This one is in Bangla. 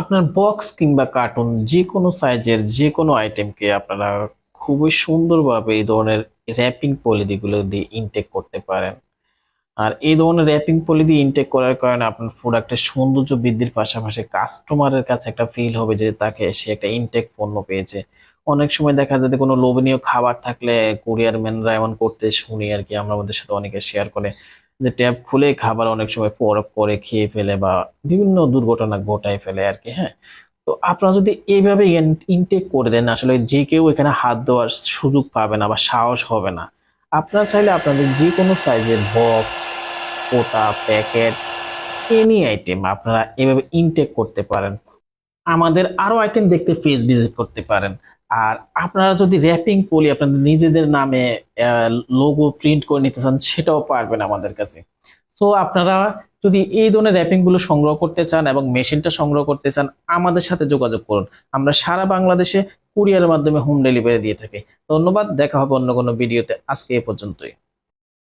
আপনার বক্স কিংবা কার্টুন যে কোনো সাইজের যে কোনো আইটেমকে আপনারা খুবই সুন্দরভাবে এই ধরনের র্যাপিং পলিদিগুলো দিয়ে ইনটেক করতে পারেন। আর এই ধরনের র্যাপিং পলি দিয়ে ইনটেক করার কারণে আপনার প্রোডাক্টের সৌন্দর্য বৃদ্ধির পাশাপাশি কাস্টমারের কাছে একটা ফিল হবে যে তাকে সে একটা ইনটেক পণ্য পেয়েছে। অনেক সময় দেখা যায় কোনো লোভনীয় খাবার থাকলে কুরিয়ার ম্যানরা এমন করতে শুনি আর কি, আমরা আমাদের সাথে অনেকে শেয়ার করে। যে ট্যাব খুলে খাবার অনেক সময় পর করে খেয়ে ফেলে বা বিভিন্ন দুর্ঘটনা ঘটায় ফেলে আর কি হ্যাঁ? তো আপনারা যদি এইভাবে ইনটেক করে দেন, আসলে যে কেউ এখানে হাত দেওয়ার সুযোগ পাবে না বা সাহস হবে না, আপনারা চাইলে আপনাদের যে কোনো সাইজের বক্স কোটা প্যাকেট এনি আইটেম আপনারা এভাবে ইনটেক করতে পারেন। আমাদের আরও আইটেম দেখতে পেজ ভিজিট করতে পারেন। আর আপনারা যদি র্যাপিং পলি আপনাদের নিজেদের নামে লোগো প্রিন্ট করে নিতে চান, সেটাও পারবেন আমাদের কাছে। সো আপনারা যদি এই ধরনের র্যাপিংগুলো সংগ্রহ করতে চান এবং মেশিনটা সংগ্রহ করতে চান, আমাদের সাথে যোগাযোগ করুন। আমরা সারা বাংলাদেশে কুরিয়ারের মাধ্যমে হোম ডেলিভারি দিয়ে থাকি। ধন্যবাদ, দেখা হবে অন্য কোনো ভিডিওতে আজকে এ পর্যন্তই।